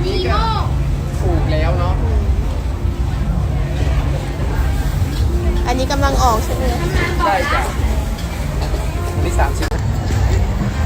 ยก้อยเดี๋ยวนี้ก็ถูกแล้วเนาะอันนี้กำลังออกใช่ไหมใช่จ้ะอันนี้สามสิบ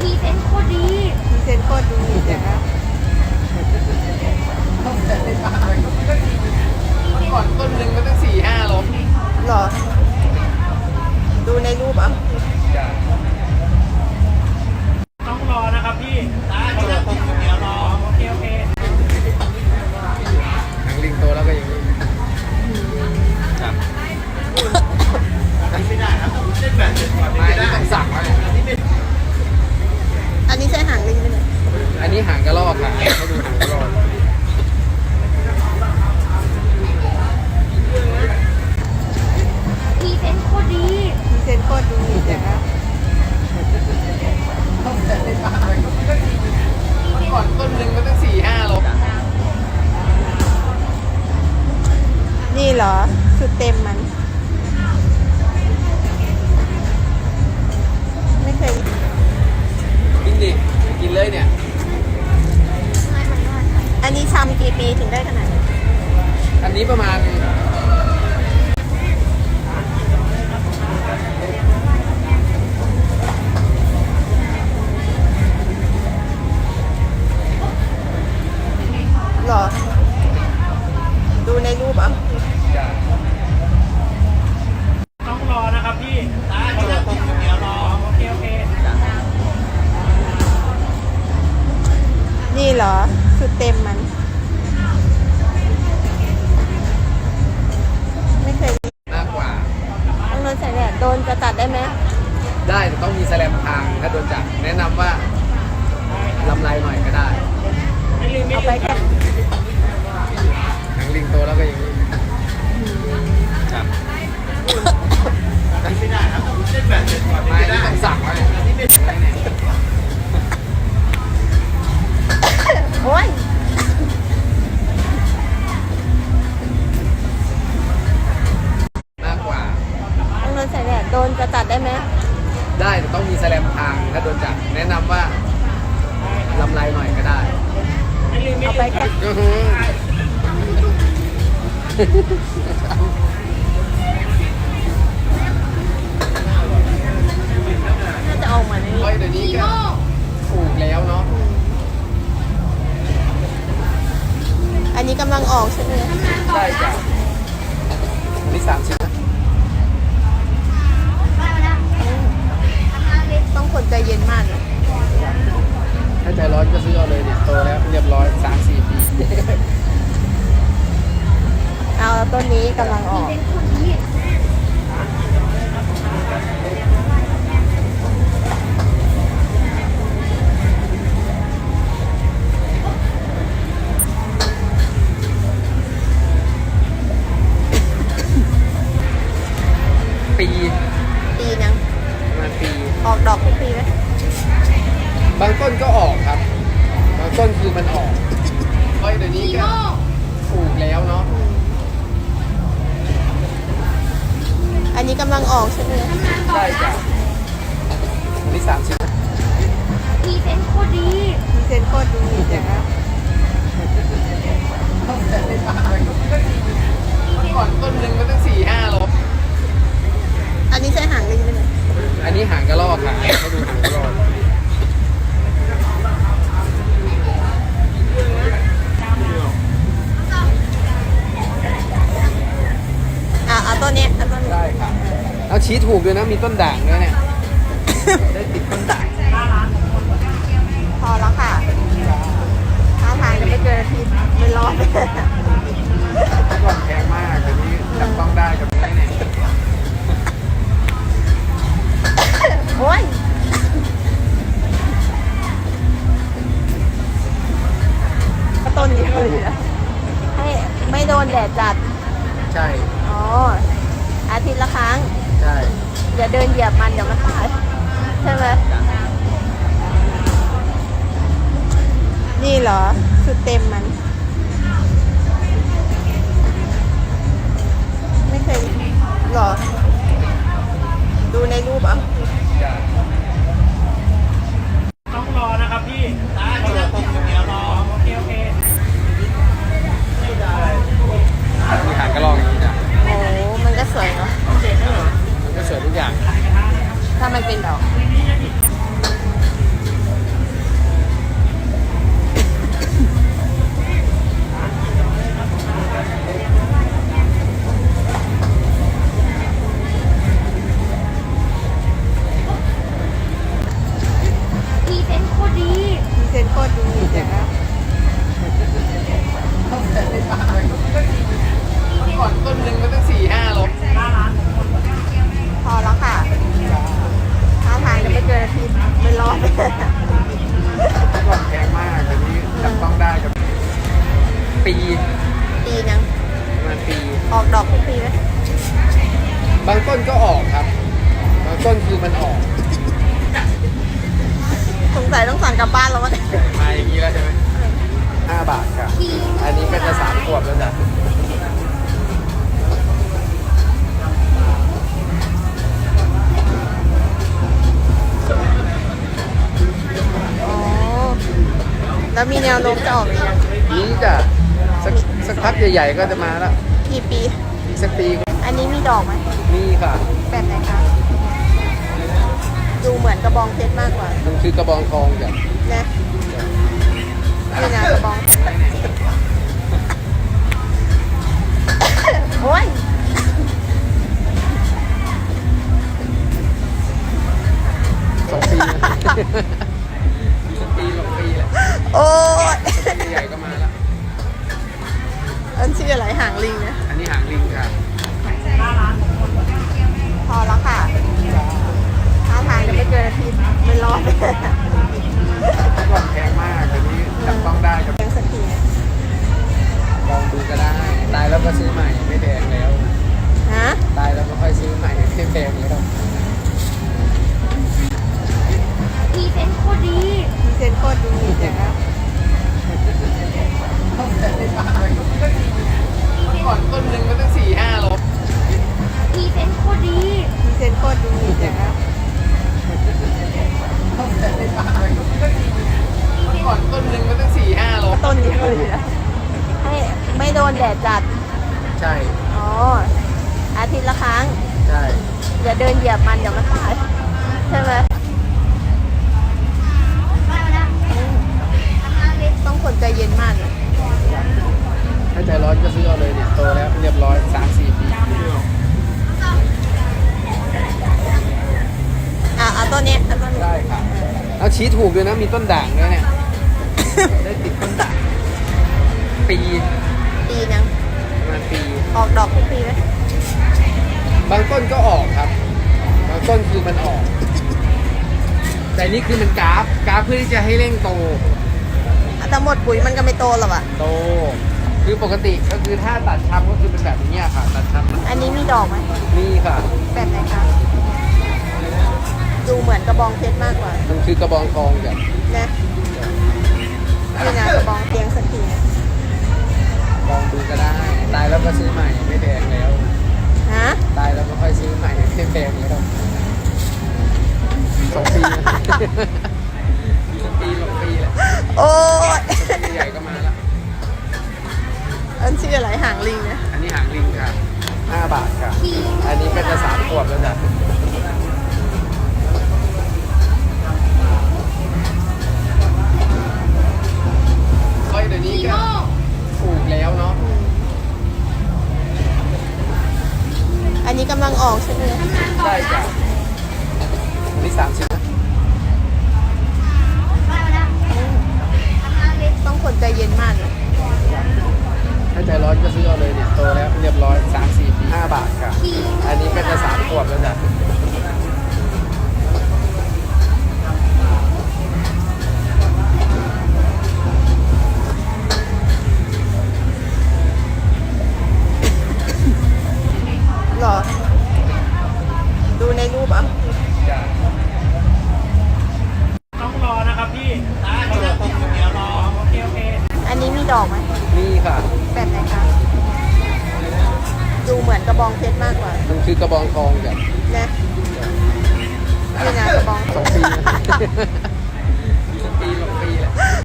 พรีเซนต์โคตรดีมีเซนโคตรดีจ้ะ ไม่ได้ต้องสั่งไว้อันนี้ใช่หางลิงไหมเนี่ยอันนี้หางกระรอกค่ะให้ดูหางกระรอกพรีเซนต์โคตรดีมีเซนโคตรดีจ้ะเมื่อก่อนต้นหนึ่งมันตั้งสี่ห้าโลนี่เหรอ สุดเต็มมัน อันนี้ประมาณหรอ ดูในรูปอะต้องรอนะครับพี่เดี๋ยวรอโอเคโอเค นี่เหรอ สุดเต็มมัน ทางถ้าโดนจับแนะนำว่าลำไรหน่อยก็ได้ไม่ลืมไม่เอาลืไปมแค่หนังลิงโตแล้วก็อย่างนี้ครับไม่ได้ครับเส้นแบบไม่ได้ต้องสั่งไว้โอ้ย น่าจะออกมาในก้อยเดี๋ยวนี้ก็ถูกแล้วเนาะอันนี้กำลังออกใช่ไหมใช่จ้ะอันนี้สามสิบต้องคนใจเย็นมากนะถ้าใจร้อนก็ซื้อเอาเลยเนี่ยโตแล้วเรียบร้อยสามสี่ปี เอาต้นนี้กำลังออก นนี้กำลังออกใช่ไหมใช่จ้ะอันนี้สามสิบพรีเซนต์โคตรดีมีเซนโคตรดีจ้ะเมื่อก่อนต้นหนึ่งมันตั้งสี่ห้าโลอันนี้ใช่หางลิงไหมเนี่ยอันนี้หางกระรอกค่ะให้ดูหางกระรอก อะเอาต้นเนี้ยเอาต้นนี้ ได้ครับแล้ว ชี้ถูกด้วยนะมีต้นด่างด้วยเนี่ย ได้ติดต้นด่างพอแล้วค่ะท่าทางจะไม่เกินอาทิตย์ไม่รอดเมื่อก่อนแพงมากแต่นี้จับต้องได้กับนี้เนี่ยโอ้ยก็ต้นนี้เลยนะให้ไม่โดนแดดจัด ใช่ อ๋อ อาทิตย์ละครั้งใช่อย่าเดินเหยียบมันเดี๋ยวมันตายใช่ไหมนี่เหรอสุดเต็มมัน ไม่เคยหรอ Bên บางต้นก็ออกครับ บางต้นคือมันออกสงสัยต้องสั่งกลับบ้านแล้วมั้งมาอย่างนี้แล้วใช่ไหมห้าบาทค่ะอันนี้ก็จะสามขวบแล้วจ้ะอ๋อแล้วมีแนวโน้มจะออกหรือยังนี้จะสักสักพักใหญ่ๆก็จะมาแล้วกี่ปี อีกสักปีก็อันนี้มีดอกไหม มีค่ะ แบบไหนคะ ดูเหมือนกระบองเพชรมากกว่ามันคือกระบองทองจ้ะนะนี่นะกระบองโอ้ยสองปีนะสักปีสองปีแหละโอ้ยใหญ่ๆก็มาแล้ว อันชื่ออะไรหางลิงนะ อันนี้หางลิงค่ะ พอแล้วค่ะท่าทางจะไม่เกินอาทิตย์ไม่รอดก่อนแพงมากแต่นี้จับต้องได้กับยังสักทีนะลองดูก็ได้ ตายแล้วก็ซื้อใหม่ไม่แพงแล้ว แดดจัด ใช่ อ๋อ อาทิตย์ละครั้ง ใช่ อย่าเดินเหยียบมันเดี๋ยวมันตายใช่ไหมต้องคนใจเย็นมากเลยถ้าใจร้อนก็ซื้อเอาเลยเนี่ยโตแล้วเรียบร้อยสามสี่ปีอะเอาต้นนี้เอาต้นนี้ได้ค่ะแล้วชี้ถูกด้วยนะมีต้นด่างด้วยเนี่ย ได้ติดต้นด่างปี ปีนึงประมาณปี ออกดอกทุกปีไหมบางต้นก็ออกครับ บางต้นคือมันออก แต่นี่คือมันกราฟ กราฟเพื่อที่จะให้เร่งโต แต่หมดปุ๋ยมันก็ไม่โตหรอกอะ โต คือปกติก็คือถ้าตัดชำก็คือเป็นแบบนี้ค่ะ ตัดชำอันนี้มีดอกไหมนี่ค่ะ แบบไหนคะดูเหมือนกระบองเพชรมากกว่า มันคือกระบองทองจ้ะนะนี่นะกระบองเตียงสั กทีนะลองดูก็ได้ ตายแล้วก็ซื้อใหม่ไม่แพงแล้ว ฮะตายแล้วก็ค่อยซื้อใหม่ไม่แพงแล้วสองปีนะสักปีสองปีแหละโอ้ยสักปีใหญ่ก็มาแล้ว อันชื่ออะไรหางลิงนะอันนี้หางลิงค่ะห้าบาทค่ะ อันนี้ก็จะสามขวบแล้วจ้ะค่อยเดี๋ยวนี้ก็ปลูกแล้วเนาะ อั นนี้กำลังออกใช่ไหมได้จ้ะอันนี้สามสิบต้องคนใจเย็นมากเลยถ้าใจร้อนก็ซื้อเอาเลยเนี่ยโตแล้วเรียบร้อยสามสี่ปีห้าบาทค่ะอั ดอกไหมนี่ค่ะแบบไหนคะดูเหมือนกระบองเพชรมากกว่ามันคือกระบองทองจ้ะนะนี่นะกระบองเพสองชรปีนะ